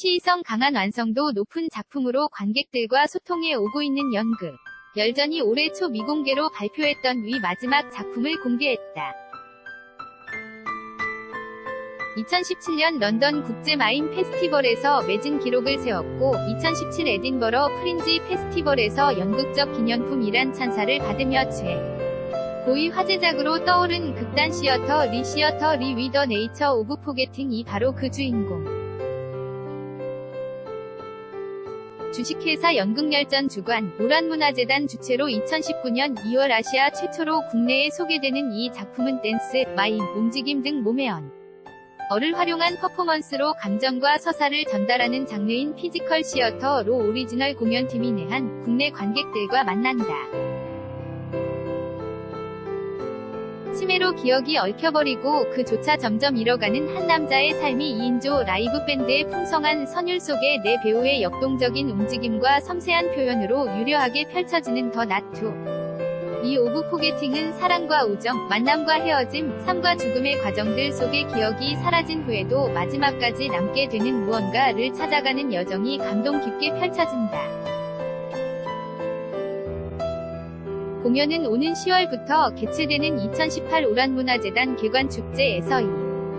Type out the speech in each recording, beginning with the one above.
시의성 강한 완성도 높은 작품으로 관객들과 소통해 오고 있는 연극. 열전이 올해 초 미공개로 발표했던 위 마지막 작품을 공개했다. 2017년 런던 국제 마임 페스티벌에서 매진 기록을 세웠고 2017 에딘버러 프린지 페스티벌에서 연극적 기념품 이란 찬사를 받으며 최 고위 화제작으로 떠오른 극단 시어터 리 시어터 리 위더 네이처 오브 포게팅이 바로 그 주인공. 주식회사 연극열전 주관, 우란문화재단 주최로 2019년 2월 아시아 최초로 국내에 소개되는 이 작품은 댄스, 마임, 움직임 등 몸의 언. 어를 활용한 퍼포먼스로 감정과 서사를 전달하는 장르인 피지컬 시어터로 오리지널 공연팀이 내한 국내 관객들과 만난다. 치매로 기억이 얽혀버리고 그조차 점점 잃어가는 한 남자의 삶이 2인조 라이브 밴드의 풍성한 선율 속에 내 배우의 역동적인 움직임과 섬세한 표현으로 유려하게 펼쳐지는 더 나투. 이 오브 포게팅은 사랑과 우정, 만남과 헤어짐, 삶과 죽음의 과정들 속의 기억이 사라진 후에도 마지막까지 남게 되는 무언가를 찾아가는 여정이 감동 깊게 펼쳐진다. 공연은 오는 10월부터 개최되는 2018 우란문화재단 개관축제에서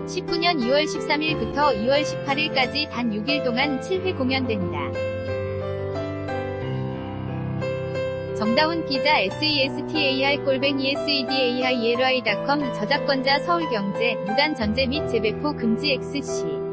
19년 2월 13일부터 2월 18일까지 단 6일 동안 7회 공연된다. 정다운 기자 SESTAR-SEDAIRY.com 저작권자 서울경제 무단 전제 및 재배포 금지 XC